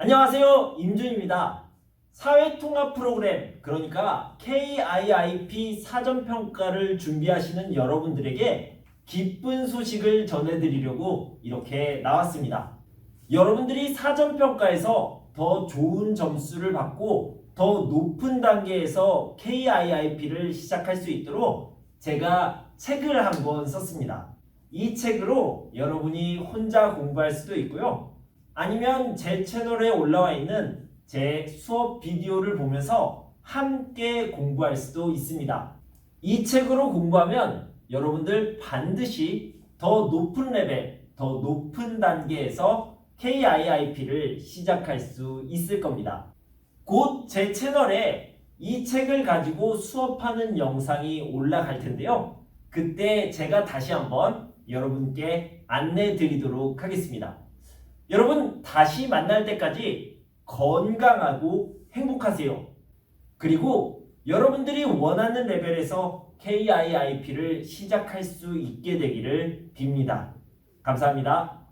안녕하세요. 임준입니다. 사회통합 프로그램, 그러니까 KIIP 사전평가를 준비하시는 여러분들에게 기쁜 소식을 전해드리려고 이렇게 나왔습니다. 여러분들이 사전평가에서 더 좋은 점수를 받고 더 높은 단계에서 KIIP를 시작할 수 있도록 제가 책을 한 권 썼습니다. 이 책으로 여러분이 혼자 공부할 수도 있고요. 아니면 제 채널에 올라와 있는 제 수업 비디오를 보면서 함께 공부할 수도 있습니다. 이 책으로 공부하면 여러분들 반드시 더 높은 레벨, 더 높은 단계에서 KIIP를 시작할 수 있을 겁니다. 곧 제 채널에 이 책을 가지고 수업하는 영상이 올라갈 텐데요. 그때 제가 다시 한번 여러분께 안내 드리도록 하겠습니다. 여러분, 다시 만날 때까지 건강하고 행복하세요. 그리고 여러분들이 원하는 레벨에서 KIIP를 시작할 수 있게 되기를 빕니다. 감사합니다.